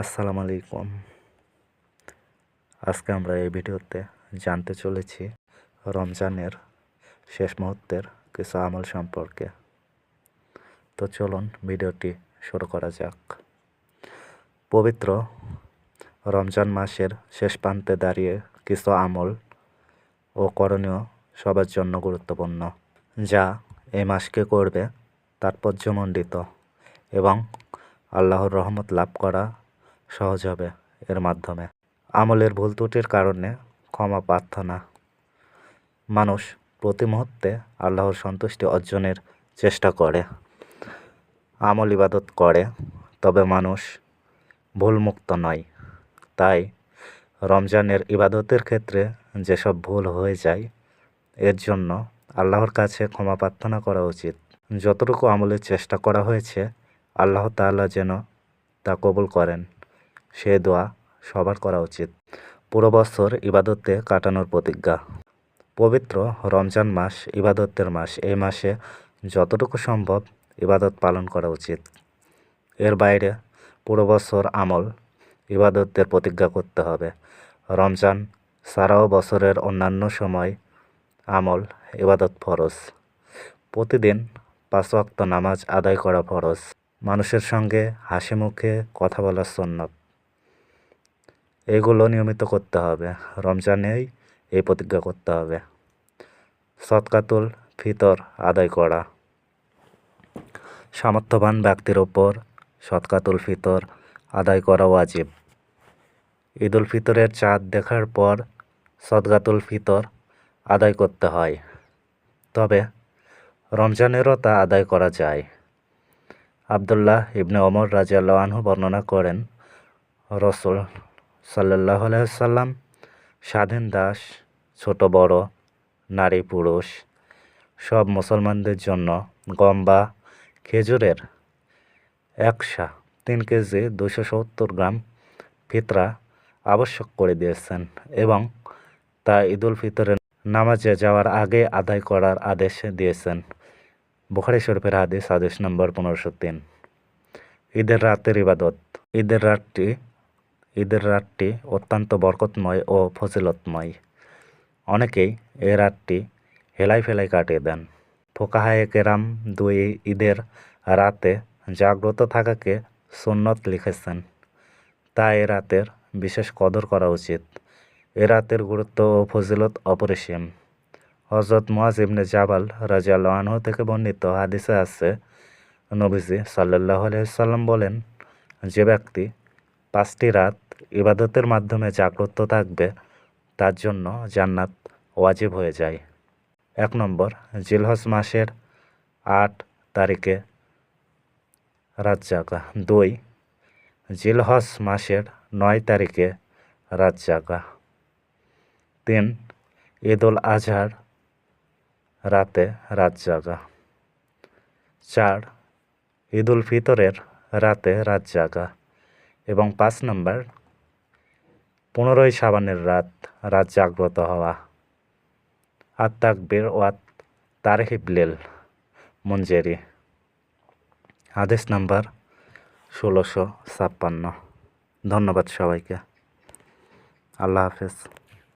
আসসালামু আলাইকুম। আজকে আমরা এই ভিডিওতে জানতে চলেছি রমজানের শেষ মুহূর্তের কিছু আমল সম্পর্কে। তো চলুন ভিডিওটি শুরু করা যাক। পবিত্র রমজান মাসের শেষ প্রান্তে দাঁড়িয়ে কিছু আমল ও করণীয় সবার জন্য গুরুত্বপূর্ণ, যা এই মাসকে করবে তাৎপর্যমণ্ডিত এবং আল্লাহর রহমত লাভ করা সহজ হবে এর মাধ্যমে। আমলের ভুল ত্রুটির কারণে ক্ষমা প্রার্থনা। মানুষ প্রতি মুহূর্তে আল্লাহর সন্তুষ্টি অর্জনের চেষ্টা করে, আমল ইবাদত করে, তবে মানুষ ভুলমুক্ত নয়। তাই রমজানের ইবাদতের ক্ষেত্রে যেসব ভুল হয়ে যায়, এর জন্য আল্লাহর কাছে ক্ষমা প্রার্থনা করা উচিত। যতটুকু আমলের চেষ্টা করা হয়েছে, আল্লাহ তাআলা যেন তা কবুল করেন। সে দোয়া সবার করা উচিত। পুরো বছর ইবাদতে কাটানোর প্রতিজ্ঞা। পবিত্র রমজান মাস ইবাদতের মাস। এই মাসে যতটুকু সম্ভব ইবাদত পালন করা উচিত। এর বাইরে পুরো বছর আমল ইবাদতের প্রতিজ্ঞা করতে হবে। রমজান সারাও বছরের অন্যান্য সময় আমল ইবাদত ফরজ। প্রতিদিন পাঁচ ওয়াক্ত নামাজ আদায় করা ফরজ। মানুষের সঙ্গে হাসি মুখে কথা বলার সন্ন্যত এগুলো নিয়মিত করতে হবে। রমজানেই এই প্রতিজ্ঞা করতে হবে। সৎকাতুল ফিতর আদায় করা। সামর্থ্যবান ব্যক্তির ওপর সৎকাতুল ফিতর আদায় করা ওয়াজিব। ঈদুল ফিতরের চাঁদ দেখার পর সদকাতুল ফিতর আদায় করতে হয়। তবে রমজানেরও তা আদায় করা যায়। আবদুল্লাহ ইবনে ওমর রাজিয়াল্লাহ আনহু বর্ণনা করেন, রসুল সাল্লাহ সাল্লাম স্বাধীন দাস, ছোট বড়, নারী পুরুষ, সব মুসলমানদের জন্য গম বা খেজুরের একশা তিন কেজি দুশো সত্তর গ্রাম ফিতরা আবশ্যক করে দিয়েছেন এবং তা ঈদুল ফিতরের নামাজে যাওয়ার আগে আদায় করার আদেশ দিয়েছেন। বুখারি শরীফের হাদিস আদেশ নম্বর পনেরোশো তিন। ঈদের রাতের ইবাদত। ঈদের রাতটি ঈদের রাতটি অত্যন্ত বরকতময় ও ফজিলতময়। অনেকেই এই রাতটি হেলাই ফেলাই কাটিয়ে দেন। ফোকাহায়ে কেরাম দুই ঈদের রাতে জাগ্রত থাকাকে সুন্নত লিখেছেন। তাই এ রাতের বিশেষ কদর করা উচিত। এ রাতের গুরুত্ব ও ফজিলত অপরিসীম। হজরত মুয়াজ ইবনে জাবাল রাজিয়াল্লাহ আনহু থেকে বর্ণিত হাদিসে আছে। নবীজি সাল্লাহ সাল্লাম বলেন, যে ব্যক্তি পাঁচটি রাত ইবাদতের মাধ্যমে জাগ্রত থাকবে, তার জন্য জান্নাত ওয়াজিব হয়ে যায়। এক নম্বর, জিলহজ মাসের আট তারিখে রাত জাগা। দুই জিলহস মাসের নয় তারিখে রাত জাগা। তিন, ঈদুল আজহার রাতে রাত জাগা। চার, ঈদুল ফিতরের রাতে রাত জাগা। এবং পাঁচ নম্বর, পনেরোই সাবানের রাত রাত জাগ্রত হওয়া। আর তাকবির ওয়াত তারহিবলিল মঞ্জেরি। আদেশ নাম্বার ষোলোশো ছাপ্পান্ন। ধন্যবাদ সবাইকে। আল্লাহ হাফেজ।